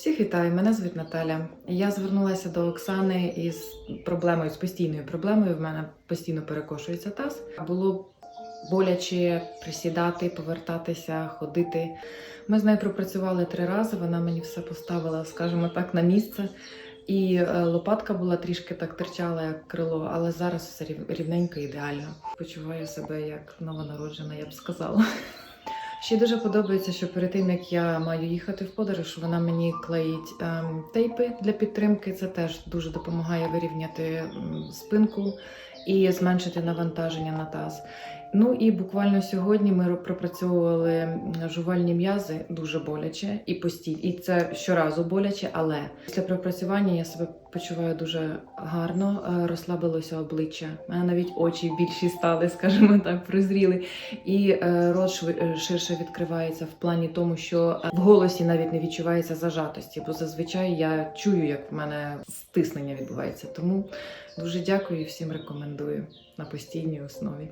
Всіх вітаю, мене звуть Наталя. Я звернулася до Оксани із проблемою, з постійною проблемою. В мене постійно перекошується таз. Було боляче присідати, повертатися, ходити. Ми з нею пропрацювали три рази. Вона мені все поставила, скажімо так, на місце. І е, лопатка була трішки так терчала, як крило, але зараз все рівненько, ідеально. Почуваю себе як новонароджена, я б сказала. Ще дуже подобається, що перед тим як я маю їхати в подорож, вона мені клеїть ем, тейпи для підтримки. Це теж дуже допомагає вирівняти ем, спинку і зменшити навантаження на таз. Ну і буквально сьогодні ми пропрацьовували жувальні м'язи дуже боляче і постійно. І це щоразу боляче, але після пропрацювання я себе почуваю дуже гарно, е, розслабилося обличчя. У мене навіть очі більші стали, скажімо так, прозріли. І е, рот е, ширше відкривається в плані тому, що в голосі навіть не відчувається зажатості, бо зазвичай я чую, як в мене стиснення відбувається. Тому дуже дякую і всім рекомендую на постійній основі.